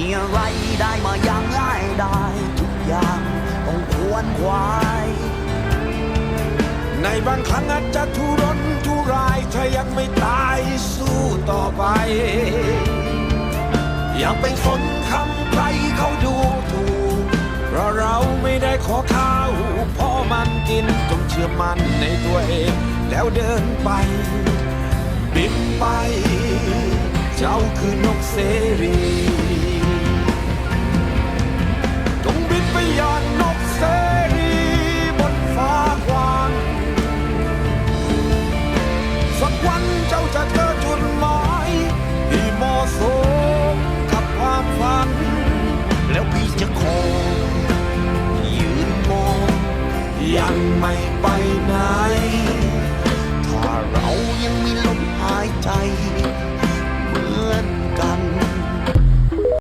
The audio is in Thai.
มีอะไรได้มาอย่างง่ายได้ ทุกอย่างต้องควรควาย ในบางครั้งอาจจะทุรนทุรายถ้ายังไม่ตายสู้ต่อไป อย่าไปสนคำใครเขาดูถูกเพราะเราไม่ได้ขอข้าวพ่อมันกินจงเชื่อมันในตัวเอง แล้วเดินไปบินไป เจ้าคือนกเสรี วันเจ้าจะเจอจุดหมายที่เหมาะสมกับความฝัน แล้วพี่จะคอยยืนมองยังไม่ไปไหน